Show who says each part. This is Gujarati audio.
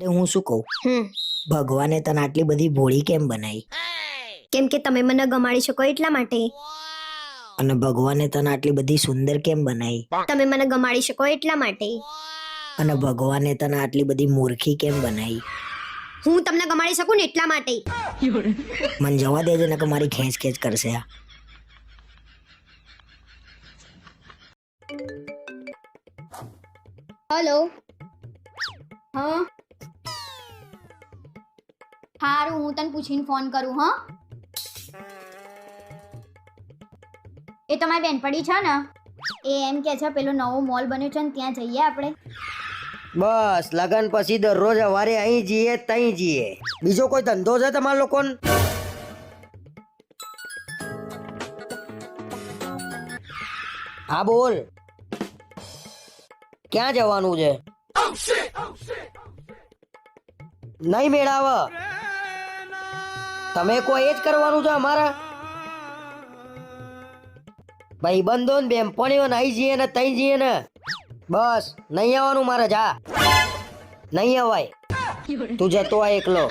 Speaker 1: એટલે હું શું કહું? ભગવાને તને આટલી બધી ભોળી કેમ બનાવી?
Speaker 2: કેમ કે તમે મને ગમાડી શકો એટલા માટે.
Speaker 1: અને ભગવાને તને આટલી બધી સુંદર કેમ બનાવી?
Speaker 2: તમે મને ગમાડી શકો એટલા માટે.
Speaker 1: અને ભગવાને તને આટલી બધી મૂર્ખી કેમ બનાવી?
Speaker 2: હું તમને ગમાડી શકું ને એટલા માટે.
Speaker 1: મને જવા દેજે ને કે મારી ખેંચ ખેંચ કરશે આ
Speaker 2: હેલો. હા? હારું, હું તને પૂછીને ફોન કરું, હા? એ તમારી બેનપડી છે ને. એ એમ કે છે, પેલો નવો મોલ બન્યો છે ને, ત્યાં જઈએ આપણે.
Speaker 3: બસ, લગન પછી દરરોજ સવારે અહીં જઈએ તઅહીં જઈએ. બીજો કોઈ ધંધો છે તમારા લોકોને? હા, બોલ. ક્યાં જવાનું છે? નહીં મેળાવ. તમે કોઈ એ જ કરવાનું છે અમારા? ભાઈબંધો ને બેનપણીઓ નહીં જઈએ ને તઈ જઈએ ને. બસ, નહીં આવવાનું મારે, જા. નહીં અવાય તું જતો આ એકલો.